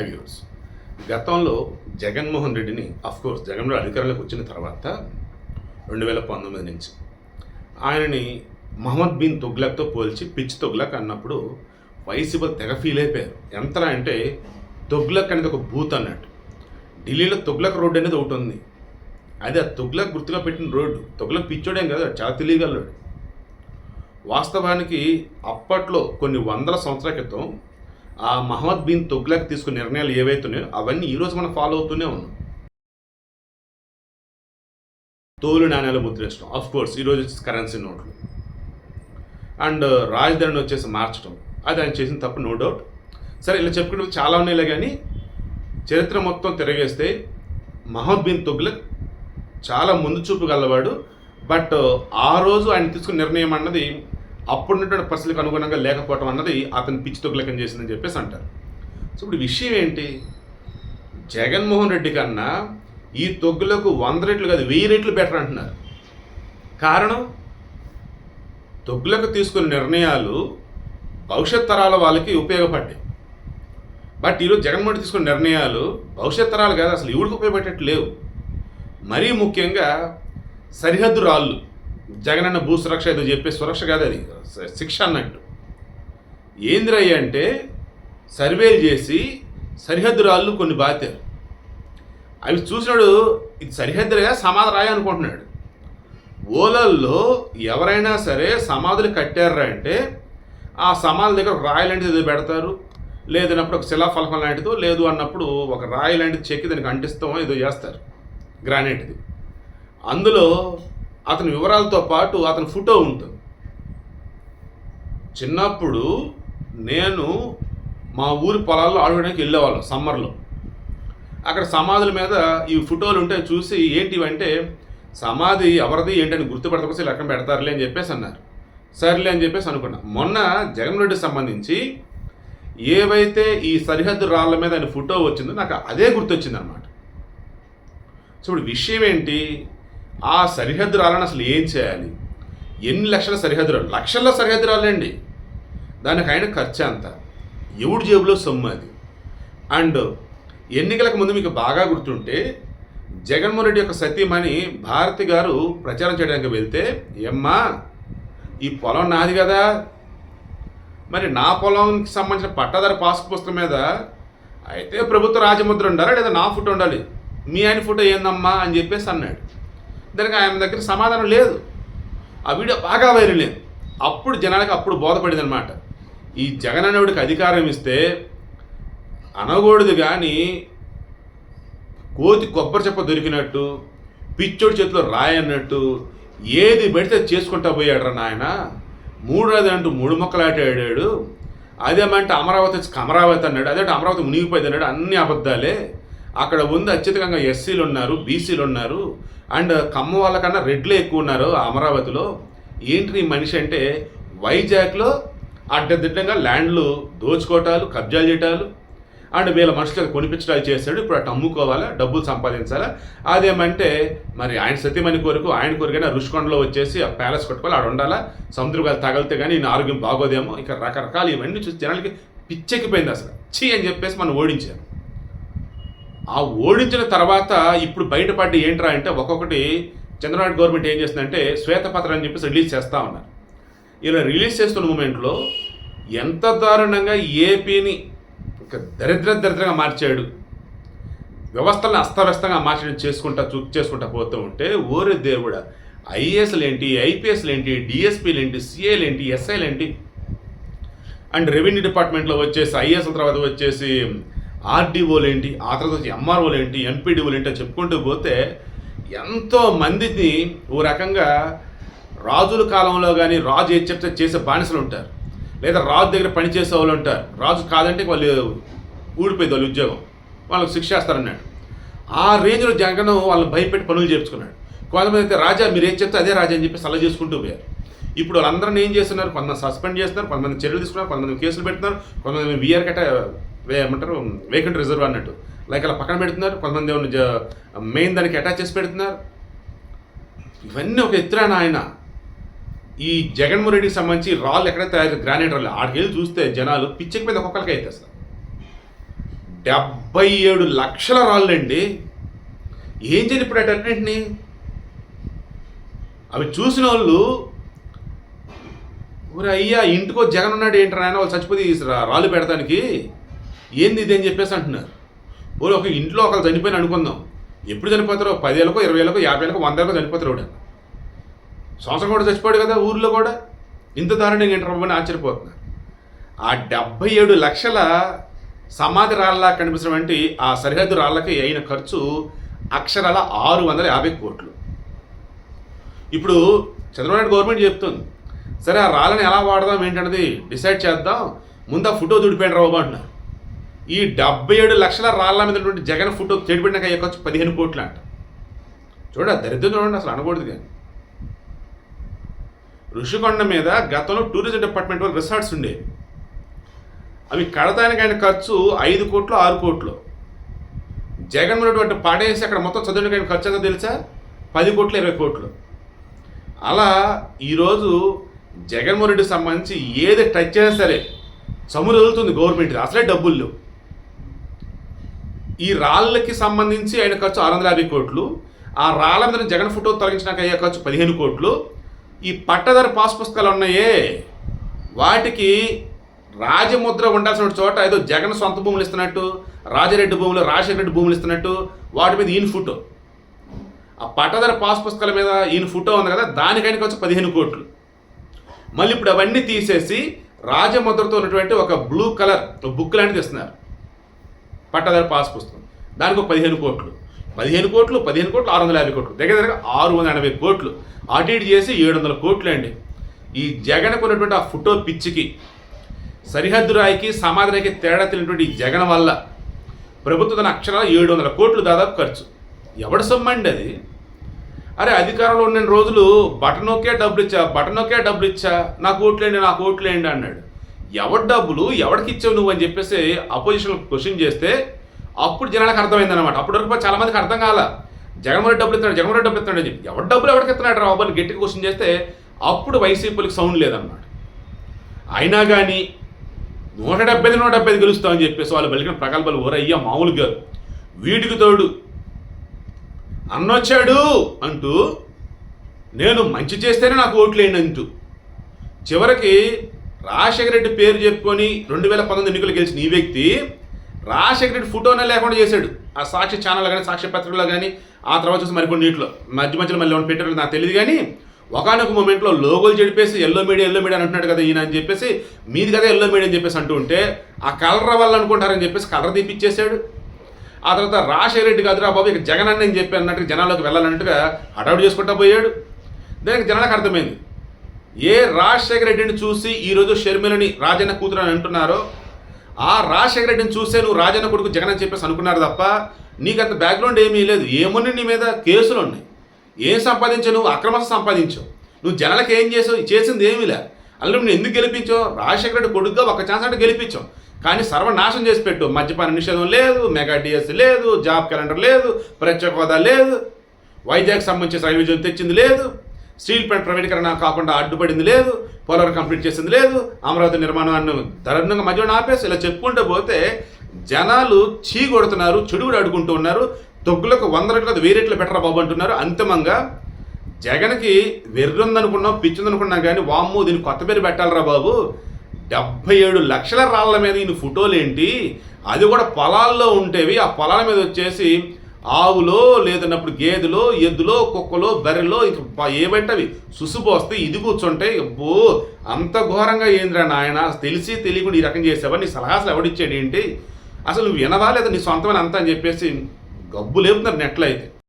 High viewers గతంలో జగన్మోహన్ రెడ్డిని course జగన్లో అధికారంలోకి వచ్చిన తర్వాత రెండు వేల పంతొమ్మిది నుంచి ఆయనని మహమ్మద్ బిన్ తుగ్లక్తో పోల్చి పిచ్ తుగ్లక్ అన్నప్పుడు వైసీపీ తెగ ఫీల్ అయిపోయారు. ఎంతలా అంటే తుగ్లక్ అనేది ఒక బూత్ అన్నట్టు. ఢిల్లీలో తుగ్లక్ రోడ్ అనేది ఒకటి ఉంది. అది ఆ తుగ్లక్ గుర్తుగా పెట్టిన రోడ్డు. తుగ్లక్ పిచ్చోడేం కదా చాలా తెలియగలడు వాస్తవానికి అప్పట్లో కొన్ని వందల సంవత్సరాల క్రితం ఆ మహమ్మద్ బిన్ తుగ్లక్ తీసుకున్న నిర్ణయాలు ఏవైతున్నాయో అవన్నీ ఈరోజు మనం ఫాలో అవుతూనే ఉన్నాం. తోలు నాణ్యాలు ముద్రించడం ఆఫ్ కోర్స్ ఈరోజు కరెన్సీ నోట్లు అండ్ రాజధానిని వచ్చేసి uh, మార్చడం అది ఆయన చేసిన తప్పు నో డౌట్ సరే ఇలా చెప్పుకుంటే చాలా ఉన్నాయిలే కానీ చరిత్ర మొత్తం తిరగేస్తే మహమ్మద్ బిన్ తుగ్లక్ చాలా ముందు చూపు గలవాడు. బట్ uh, ఆ రోజు ఆయన తీసుకున్న నిర్ణయం అన్నది అప్పుడున్నటువంటి పరిస్థితులకు అనుగుణంగా లేకపోవడం అన్నది అతని పిచ్చి తుగ్లకం చేసిందని చెప్పేసి అంటారు. సో ఇప్పుడు విషయం ఏంటి? జగన్మోహన్ రెడ్డి కన్నా ఈ తొగ్గులకు వంద రెట్లు కాదు వెయ్యి రెట్లు బెటర్ అంటున్నారు. కారణం? తొగ్గులకు తీసుకున్న నిర్ణయాలు భవిష్యత్ తరాల వాళ్ళకి ఉపయోగపడ్డాయి. బట్ ఈరోజు జగన్మోహన్ రెడ్డి తీసుకున్న నిర్ణయాలు భవిష్యత్ తరాలు కాదు అసలు ఎవరికి ఉపయోగపడేట్టు లేవు. మరీ ముఖ్యంగా సరిహద్దు రాళ్ళు. జగనన్న భూ సురక్ష ఏదో చెప్పే సురక్ష కాదు అది. శిక్ష అన్నట్టు. ఏందిరయ్య అంటే సర్వేలు చేసి సరిహద్దు రాళ్ళు కొన్ని బాతారు అవి చూసినాడు ఇది సరిహద్దులుగా సమాధి రాయి అనుకుంటున్నాడు. ఓలల్లో ఎవరైనా సరే సమాధులు కట్టారా అంటే ఆ సమాధుల దగ్గర ఒక రాయి లాంటిది ఏదో పెడతారు. లేదన్నప్పుడు ఒక శిలాఫలకం లాంటిదో లేదు అన్నప్పుడు ఒక రాయి లాంటిది చెక్కి దానికి అంటిస్తామో ఏదో చేస్తారు. గ్రానైట్ది. అందులో అతని వివరాలతో పాటు అతని ఫోటో ఉంటుంది చిన్నప్పుడు నేను మా ఊరి పొలాల్లో ఆడుకోవడానికి వెళ్ళేవాళ్ళం సమ్మర్లో. అక్కడ సమాధుల మీద ఈ ఫోటోలు ఉంటే చూసి ఏంటివంటే సమాధి ఎవరిది ఏంటని గుర్తుపడతకోసం లెక్కన పెడతారులే అని చెప్పేసి అన్నారు. సర్లే అని చెప్పేసి అనుకున్నా. మొన్న జగన్ రెడ్డికి సంబంధించి ఏవైతే ఈ సరిహద్దు రాళ్ళ మీద ఆయన ఫోటో వచ్చిందో నాకు అదే గుర్తొచ్చింది అనమాట సో ఇప్పుడు విషయం ఏంటి ఆ సరిహద్దు రాళ్ళని అసలు ఏం చేయాలి? ఎన్ని లక్షల సరిహద్దు రాళ్ళు లక్షల సరిహద్దు రాళ్ళండి దానికి ఆయన ఖర్చు అంత. ఎవడి జేబులో సొమ్ము అది? అండ్ ఎన్నికలకు ముందు మీకు బాగా గుర్తుంటే జగన్మోహన్ రెడ్డి యొక్క సతీమణి భారతి గారు ప్రచారం చేయడానికి వెళ్తే ఏమ్మా ఈ పొలం నాది కదా. మరి నా పొలంకి సంబంధించిన పట్టాదారు పాస్ పుస్తకం మీద అయితే ప్రభుత్వ రాజముద్ర ఉండాలా? లేదా నా ఫోటో ఉండాలి? మీ ఆయన ఫోటో ఏందమ్మా? అని చెప్పేసి అన్నాడు. దానికి ఆయన దగ్గర సమాధానం లేదు. ఆ వీడియో బాగా వైరల్ అయింది. అప్పుడు జనానికి అప్పుడు బోధపడింది అనమాట ఈ జగన్ అనేవాడికి అధికారం ఇస్తే అనకూడదు కానీ కోతి కొబ్బరి చెప్ప దొరికినట్టు పిచ్చోడి చేతిలో రాయన్నట్టు ఏది పెడితే చేసుకుంటా పోయాడు నాయన? మూడు అంటూ మూడు మొక్కలాటాడాడు ఆడాడు. అదేమంటే అమరావతి వచ్చి అమరావతి అన్నాడు. అదేంటే అమరావతి మునిగిపోయింది అన్నాడు. అన్ని అబద్ధాలే. అక్కడ ఉంది అత్యధికంగా ఎస్సీలు ఉన్నారు బీసీలు ఉన్నారు అండ్ కమ్మ వాళ్ళకన్నా రెడ్లే ఎక్కువ ఉన్నారు అమరావతిలో. ఏంటి ఈ మనిషి అంటే వైజాగ్లో అడ్డదిడ్డంగా ల్యాండ్లు దోచుకోవటాలు కబ్జాలు చేయటాలు అండ్ వీళ్ళ మనుషులకు కొనిపించడాలు చేస్తాడు ఇప్పుడు అటు అమ్ముకోవాలా డబ్బులు సంపాదించాలా? అదేమంటే మరి ఆయన సతీమణి కొరకు ఆయన కొరికైనా రుషికొండలో వచ్చేసి ఆ ప్యాలెస్ కొట్టుకోవాలి ఆడ ఉండాలా? సముద్రం తగిలితే కానీ ఈయన ఆరోగ్యం బాగోదేమో. ఇక రకరకాలు ఇవన్నీ చూసి జనాలకి పిచ్చెక్కిపోయింది అసలు. చీ అని చెప్పేసి మనం ఓడించారు ఆ ఓడించిన తర్వాత ఇప్పుడు బయటపడ్డ ఏంట్రా అంటే ఒక్కొక్కటి చంద్రబాబు గవర్నమెంట్ ఏం చేస్తుందంటే శ్వేతపత్రం అని చెప్పేసి రిలీజ్ చేస్తూ ఉన్నారు. ఇలా రిలీజ్ చేస్తున్న మూమెంట్లో ఎంత దారుణంగా ఏపీని ఒక దరిద్ర దరిద్రంగా మార్చాడు. వ్యవస్థలను అస్తవ్యస్తంగా మార్చడం చేసుకుంటా చూ చేసుకుంటా పోతూ ఉంటే ఓరే దేవుడా ఐఏఎస్లు ఏంటి ఐపీఎస్లు ఏంటి డిఎస్పీలు ఏంటి సిఏలు ఏంటి ఎస్ఐలు ఏంటి? అండ్ రెవెన్యూ డిపార్ట్మెంట్లో వచ్చేసి ఐఏఎస్ల తర్వాత వచ్చేసి ఆర్డీఓలు ఏంటి ఆ తర్వాత వచ్చి ఎంఆర్ఓలు ఏంటి ఎంపీడీఓలు ఏంటి అని చెప్పుకుంటూ పోతే ఎంతో మందిని ఓ రకంగా రాజుల కాలంలో కానీ రాజు ఏది చెప్తే చేసే బానిసలు ఉంటారు. లేదా రాజు దగ్గర పనిచేసే వాళ్ళు ఉంటారు. రాజు కాదంటే వాళ్ళు ఊడిపోయేది వాళ్ళు ఉద్యోగం. వాళ్ళకి శిక్ష వేస్తారన్నాడు. ఆ రేంజ్లో జగన్ వాళ్ళని భయపెట్టి పనులు చేర్చుకున్నాడు కొంతమంది అయితే రాజా మీరు ఏం చెప్తే అదే రాజా అని చెప్పి సలహా చేసుకుంటూ పోయారు. ఇప్పుడు వాళ్ళందరిని ఏం చేస్తున్నారు? కొంతమంది సస్పెండ్ చేస్తున్నారు. కొంతమంది చర్యలు తీసుకున్నారు. కొంతమంది కేసులు పెడుతున్నారు. కొంతమంది విఆర్ కట్ట ఏమంటారు? వేకెంట్ రిజర్వ్ అన్నట్టు. లైక్ అలా పక్కన పెడుతున్నారు కొంతమంది ఏమన్నా మెయిన్ దానికి అటాచ్ చేసి పెడుతున్నారు. ఇవన్నీ ఒక ఎత్తురాన ఆయన ఈ జగన్మోహన్ రెడ్డికి సంబంధించి రాళ్ళు ఎక్కడ తయారు గ్రానైట్ రాళ్ళు. ఆడికి వెళ్ళి చూస్తే జనాలు పిచ్చెక్కి మీద ఒక్కొక్కరికి అయితే అసలు డెబ్బై ఏడు లక్షల రాళ్ళండి. ఏం చేయాలి ఇప్పుడు అవి చూసిన వాళ్ళు ఊరే అయ్యా ఇంటికో జగన్ ఉన్నాడు ఏంటి ఆయన వాళ్ళు చచ్చిపోతే ఈ రాళ్ళు పెడతానికి. ఏంది ఇది అని చెప్పేసి అంటున్నారు. పోనీ ఒక ఇంట్లో ఒకరు చనిపోయిన అనుకుందాం. ఎప్పుడు చనిపోతారో? పదేళ్ళకో ఇరవై ఏళ్ళకో యాభై ఏళ్ళకో వంద ఏళ్ళకో చనిపోతారు వాడు సంవత్సరం కూడా చచ్చిపోయాడు కదా ఊర్లో కూడా. ఇంత దారుణంగా ఏంటని అని ఆశ్చర్యపోతున్నారు. ఆ డెబ్బై ఏడు లక్షల సమాధి రాళ్ళ కనిపించినటువంటి ఆ సరిహద్దు రాళ్ళకి అయిన ఖర్చు అక్షరాల ఆరు వందల యాభై కోట్లు. ఇప్పుడు చంద్రబాబు నాయుడు గవర్నమెంట్ చెప్తుంది. సరే ఆ రాళ్ళని ఎలా వాడదాం ఏంటన్నది డిసైడ్ చేద్దాం. ముందు ఆ ఫోటో దుడిపోయిన రావు అంటున్నారు. ఈ డెబ్బై ఏడు లక్షల రాళ్ళ మీద ఉన్నటువంటి జగన్ ఫోటో చెడిపోయినాక అయ్యే ఖర్చు పదిహేను కోట్లు అంట. చూడండి దరిద్రం చూడండి అసలు అనకూడదు కానీ. ఋషికొండ మీద గతంలో టూరిజం డిపార్ట్మెంట్ వాళ్ళు రిసార్ట్స్ ఉండేవి అవి కడతానికి అయిన ఖర్చు ఐదు కోట్లు ఆరు కోట్లు. జగన్ ఉన్నటువంటి పాడేసి అక్కడ మొత్తం చదువునికి ఆయన ఖర్చు ఎంత తెలుసా? పది కోట్లు ఇరవై కోట్లు. అలా ఈరోజు జగన్మోహన్ రెడ్డికి సంబంధించి ఏది టచ్ చేసినా సరే చమురు వదులుతుంది గవర్నమెంట్ అసలే డబ్బులు లేవు. ఈ రాళ్ళకి సంబంధించి ఆయన ఖర్చు ఆరు వందల యాభై కోట్లు ఆ రాళ్ళ మీద జగన్ ఫోటో తొలగించినాక అయ్యే ఖర్చు పదిహేను కోట్లు. ఈ పట్టదర పాస్ పుస్తకాలు ఉన్నాయే. వాటికి రాజముద్ర ఉండాల్సిన చోట ఏదో జగన్ సొంత భూములు ఇస్తున్నట్టు రాజరెడ్డి భూములు రాజశేఖర రెడ్డి భూములు ఇస్తున్నట్టు వాటి మీద ఈయన ఫోటో. ఆ పట్టదర పాస్ పుస్తకాల మీద ఈయన ఫోటో ఉంది కదా దానికైనా ఖర్చు పదిహేను కోట్లు. మళ్ళీ ఇప్పుడు అవన్నీ తీసేసి రాజముద్రతో ఉన్నటువంటి ఒక బ్లూ కలర్ బుక్ లాంటిది ఇస్తున్నారు. పట్టాదారు పాస్ పుస్తకం. దానికి ఒక పదిహేను కోట్లు. పదిహేను కోట్లు పదిహేను కోట్లు ఆరు వందల యాభై కోట్లు. దగ్గర దగ్గర ఆరు వందల ఎనభై కోట్లు. అటు ఇటు చేసి ఏడు వందల కోట్లు అండి ఈ జగన్కు ఉన్నటువంటి ఆ ఫోటో పిచ్చికి సరిహద్దు రాయికి సమాధి రాయికి తేడా తెలియనటువంటి ఈ జగన్ వల్ల ప్రభుత్వం తన అక్షరాలు ఏడు వందల కోట్లు దాదాపు ఖర్చు. ఎవడు సొమ్మండి అది? అరే అధికారంలో ఉన్న రోజులు బటనొక్కే డబ్బులు ఇచ్చా బటనొక్కే డబ్బులు ఇచ్చా నాకు ఓట్లేండి నాకు ఓట్లేండి అన్నాడు. ఎవరి డబ్బులు ఎవరికి ఇచ్చావు నువ్వు అని చెప్పేసి అపోజిషన్ క్వశ్చన్ చేస్తే అప్పుడు జనాలకు అర్థమైంది అనమాట అప్పటి వరకు చాలా మందికి అర్థం కాల. జగన్మోహన్ డబ్బులు ఇస్తున్నాడు జగన్మోహన్ డబ్బులు ఇస్తున్నాడు అని చెప్పి. ఎవరి డబ్బులు ఎవరికి ఇస్తున్నాడు రావు అని గట్టిగా క్వశ్చన్ చేస్తే అప్పుడు వైసీపీలకు సౌండ్ లేదన్నమాట. అయినా కానీ నూట డెబ్బై నూట డెబ్బై ఐదు గెలుస్తామని చెప్పేసి వాళ్ళు పలికిన ప్రకల్పాలు ఊరయ్యా మామూలు కాదు. వీటికి తోడు. అన్నొచ్చాడు అంటూ నేను మంచి చేస్తేనే నాకు ఓట్లేండి అంటూ. చివరికి రాజశేఖర రెడ్డి పేరు చెప్పుకొని రెండు వేల పంతొమ్మిది ఎన్నికలు గెలిచిన ఈ వ్యక్తి రాజశేఖర రెడ్డి ఫోటోనే లేకుండా చేశాడు. ఆ సాక్షి ఛానల్ కానీ సాక్షి పత్రికలో కానీ ఆ తర్వాత చూసి మరికొన్ని నీటిలో మధ్య మధ్యలో మళ్ళీ ఏమైనా పెట్టారో నాకు తెలియదు కానీ ఒకనొక మూమెంట్లో లోగోలు చెడిపేసి ఎల్లో మీడియా ఎల్లో మీడియా అని అంటున్నాడు కదా ఈయన అని చెప్పేసి మీది కదా ఎల్లో మీడియా అని చెప్పేసి అంటూ ఉంటే ఆ కలర్ వల్ల అనుకుంటారని చెప్పేసి కలర్ తీపిచ్చేసాడు ఆ తర్వాత రాజశేఖర రెడ్డి కాదురా బాబు ఇక జగన్ అని చెప్పి అన్నట్టుగా జనాల్లోకి వెళ్ళాలన్నట్టుగా హడావుడి చేసుకుంటా పోయాడు. దానికి జనాలకు అర్థమైంది. ఏ రాజశేఖర రెడ్డిని చూసి ఈరోజు షర్మిలని రాజన్న కూతురు అని అంటున్నారో ఆ రాజశేఖర రెడ్డిని చూసే నువ్వు రాజన్న కొడుకు జగన్ అని చెప్పేసి అనుకున్నారు తప్ప నీకంత బ్యాక్గ్రౌండ్ ఏమీ లేదు. ఏమున్నాయి నీ మీద? కేసులు ఉన్నాయి. ఏం సంపాదించావు నువ్వు? అక్రమ సంపాదించావు. నువ్వు జనాలకు ఏం చేసావు? చేసింది ఏమీ లే. అందులో నువ్వు ఎందుకు గెలిపించావు? రాజశేఖర రెడ్డి కొడుకుగా ఒక ఛాన్స్ అంటే గెలిపించావు. కానీ సర్వనాశం చేసి పెట్టు. మద్యపాన నిషేధం లేదు మెగా డిఎస్ లేదు జాబ్ క్యాలెండర్ లేదు ప్రత్యేక హోదా లేదు వైజాగ్ సంబంధించిన రైల్వే తెచ్చింది లేదు. స్టీల్ ప్లాంట్ ప్రైవేటీకరణ కాకుండా అడ్డుపడింది లేదు పోలవరం కంప్లీట్ చేసింది లేదు అమరావతి నిర్మాణాన్ని దారుణంగా మధ్యలో ఆపేసి ఇలా చెప్పుకుంటూ పోతే జనాలు చీగొడుతున్నారు చెడుగుడు చెడు కూడా అడుగుంటూ ఉన్నారు తొగ్గులకు వంద రెట్లు కాదు వెయ్యి రెట్లు బాబు అంటున్నారు. అంతిమంగా జగన్కి వెర్రుందనుకున్నాం పిచ్చిందనుకున్నాం కానీ వామ్ము దీన్ని కొత్త పేరు పెట్టాలరా బాబు. డెబ్బై ఏడు లక్షల రాళ్ళ మీద ఈయన ఫోటోలు ఏంటి అది కూడా పొలాల్లో ఉంటేవి ఆ పొలాల మీద వచ్చేసి ఆవులో లేదన్నప్పుడు గేదెలో ఎద్దులో కుక్కలో బర్రెలో ఇంక ప- ఏవంటే సుసుపోస్తే ఇది కూర్చుంటే అబ్బో అంత ఘోరంగా ఏంద్రా నాయన? తెలిసి తెలియకుండా ఈ రకం చేసావా నీ సలహాలు ఎవడిచ్చాడు ఏంటి? అసలు నువ్వు వినవా లేదా నీ సొంతమైన అంత అని చెప్పేసి గబ్బు లేపుతున్నారు నెట్లో అయితే.